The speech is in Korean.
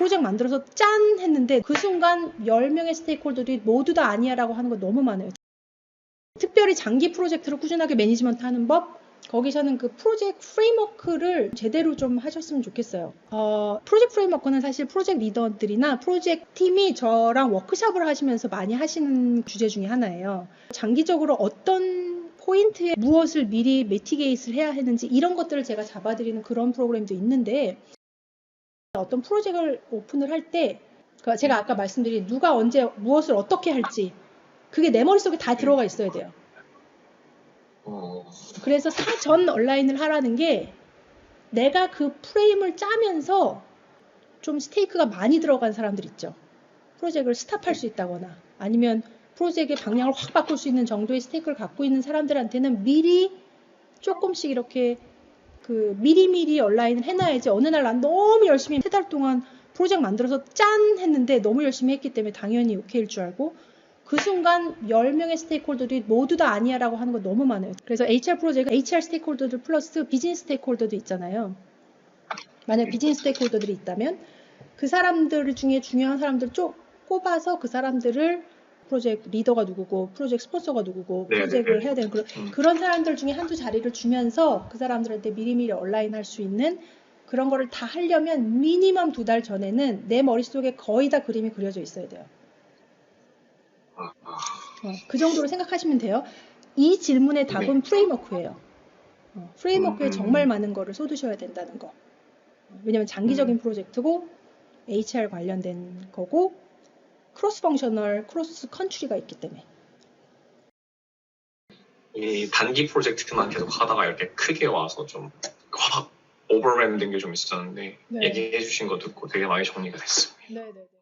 프로젝트 만들어서 짠 했는데 그 순간 10명의 스테이크홀더들이 모두 다 아니야라고 하는 거 너무 많아요. 특별히 장기 프로젝트를 꾸준하게 매니지먼트 하는 법, 거기서는 그 프로젝트 프레임워크를 제대로 좀 하셨으면 좋겠어요. 어, 프로젝트 프레임워크는 사실 프로젝트 리더들이나 프로젝트 팀이 저랑 워크샵을 하시면서 많이 하시는 주제 중에 하나예요. 장기적으로 어떤 포인트에 무엇을 미리 매티게이트를 해야 하는지 이런 것들을 제가 잡아드리는 그런 프로그램도 있는데 어떤 프로젝트를 오픈을 할 때 제가 아까 말씀드린 누가 언제 무엇을 어떻게 할지 그게 내 머릿속에 다 들어가 있어야 돼요. 어, 그래서 사전 온라인을 하라는 게 내가 그 프레임을 짜면서 좀 스테이크가 많이 들어간 사람들 있죠. 프로젝트를 스탑할 수 있다거나 아니면 프로젝트의 방향을 확 바꿀 수 있는 정도의 스테이크를 갖고 있는 사람들한테는 미리 조금씩 이렇게 그 미리미리 온라인을 해놔야지 어느 날 난 너무 열심히 세 달 동안 프로젝트 만들어서 짠 했는데 너무 열심히 했기 때문에 당연히 오케이일 줄 알고 그 순간 10명의 스테이크홀더들이 모두 다 아니야 라고 하는 거 너무 많아요. 그래서 HR 프로젝트 HR 스테이크홀더들 플러스 비즈니스 스테이크홀더도 있잖아요. 만약 비즈니스 스테이크홀더들이 있다면 그 사람들 중에 중요한 사람들 쭉 꼽아서 그 사람들을 프로젝트 리더가 누구고 프로젝트 스폰서가 누구고 네, 프로젝트를 네, 네. 해야 되는 그런, 음. 그런 사람들 중에 한두 자리를 주면서 그 사람들한테 미리미리 온라인 할 수 있는 그런 거를 다 하려면 미니멈 두 달 전에는 내 머릿속에 거의 다 그림이 그려져 있어야 돼요. 아, 아, 어, 그 정도로 생각하시면 돼요. 이 질문의 답은 프레임워크예요. 어, 프레임워크에 음. 정말 많은 거를 쏟으셔야 된다는 거. 어, 왜냐면 장기적인 음. 프로젝트고 HR 관련된 거고 크로스 펑셔널, 크로스 컨트리가 있기 때문에. 이 단기 프로젝트만 계속 하다가 이렇게 크게 와서 좀 확 오버램 된 게 좀 있었는데 네. 얘기해 주신 거 듣고 되게 많이 정리가 됐습니다. 네, 네, 네.